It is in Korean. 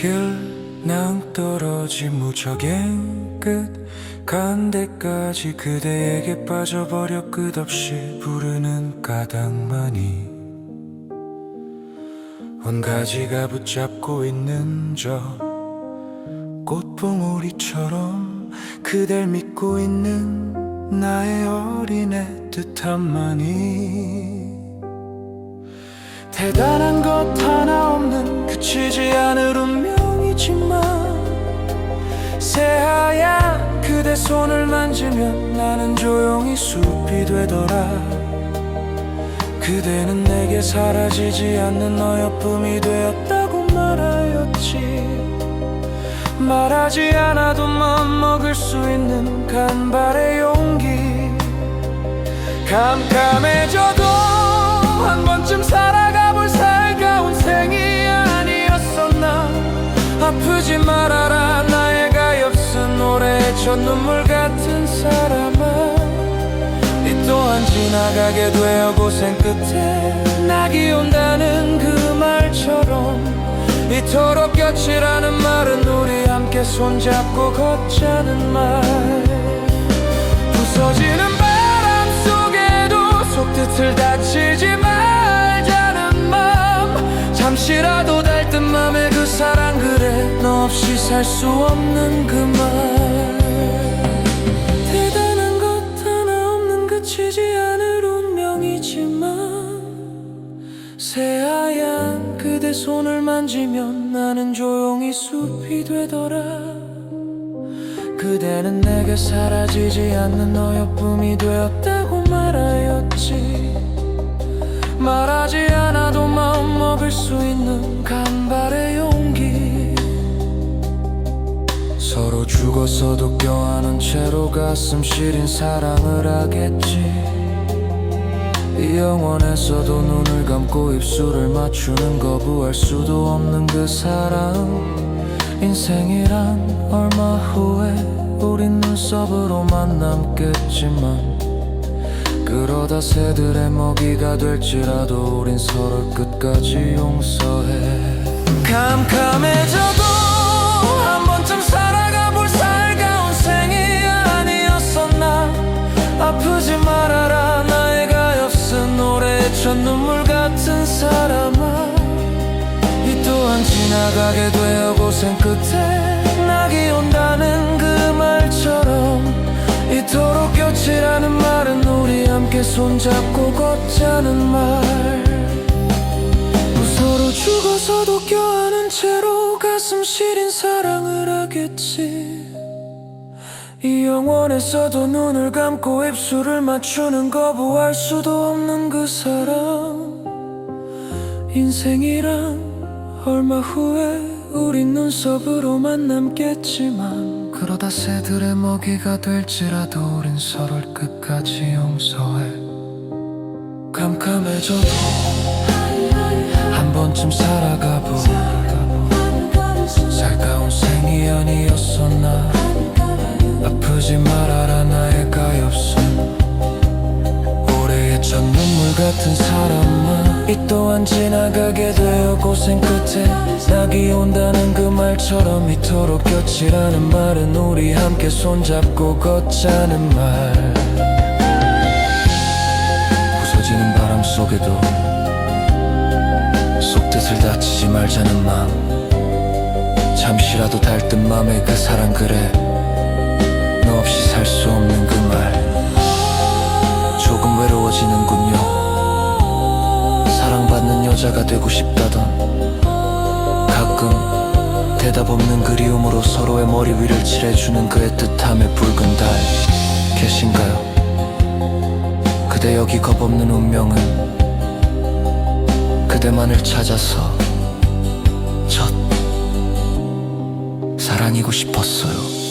길 낭떠러지 무적행 끝간 데까지 그대에게 빠져버려 끝없이 부르는 까닭만이. 원 가지가 붙잡고 있는 저 꽃봉오리처럼 그댈 믿고 있는 나의 어린애 뜻함만이. 대단한 것 하나 없는 그치지 않을 운명이지만 새하얀 그대 손을 만지면 나는 조용히 숲이 되더라. 그대는 내게 사라지지 않는 어여쁨이 되었다고 말하였지. 말하지 않아도 맘먹을 수 있는 간발의 용기. 깜깜해져도 첫 눈물 같은 사람아 이 또한 지나가게 되어 고생 끝에 낙이 온다는 그 말처럼 이토록 곁이라는 말은 우리 함께 손잡고 걷자는 말. 부서지는 바람 속에도 속뜻을 다치지 말자는 맘 잠시라도 달뜬 맘에 그 사랑 그래 너 없이 살 수 없는 그말 나는 조용히 숲이 되더라. 그대는 내게 사라지지 않는 어여쁨이 되었다고 말하였지. 말하지 않아도 마음 먹을 수 있는 간발의 용기. 서로 죽었어도 껴안은 채로 가슴 시린 사랑을 하겠지 이 영원에서도 눈을 감고 입술을 맞추는 거부할 수도 없는 그 사랑. 인생이란 얼마 후에 우린 눈썹으로만 남겠지만 그러다 새들의 먹이가 될지라도 우린 서로를 끝까지 용서해. 캄캄해져 나가게 되어 고생 끝에 낙이 온다는 그 말처럼 이토록 곁이라는 말은 우리 함께 손잡고 걷자는 말. 서로 죽어서도 껴안은 채로 가슴 시린 사랑을 하겠지. 이 영원에서도 눈을 감고 입술을 맞추는 거부할 수도 없는 그 사랑 인생이란 얼마 후에 우린 눈썹으로만 남겠지만 그러다 새들의 먹이가 될지라도 우린 서로를 끝까지 용서해. 캄캄해져도 한 번쯤 살아가보 살가운 생이 아니었었나. 아프지 말아라 나의 가엾은 올해의 첫 눈물 같은 사람아 이 또한 지나가게 되어 고생 끝에 낙이 온다는 그 말처럼 이토록 곁이라는 말은 우리 함께 손잡고 걷자는 말. 부서지는 바람 속에도 속뜻을 다치지 말자는 마음. 잠시라도 달뜬 맘에 그 사랑 그래. 너 없이 살 수 없는 그 말. 조금 사랑받는 여자가 되고 싶다던 가끔 대답 없는 그리움으로 서로의 머리 위를 칠해주는 그의 뜻함의 붉은 달 계신가요? 그대 여기 겁없는 운명은 그대만을 찾아서 첫 사랑이고 싶었어요.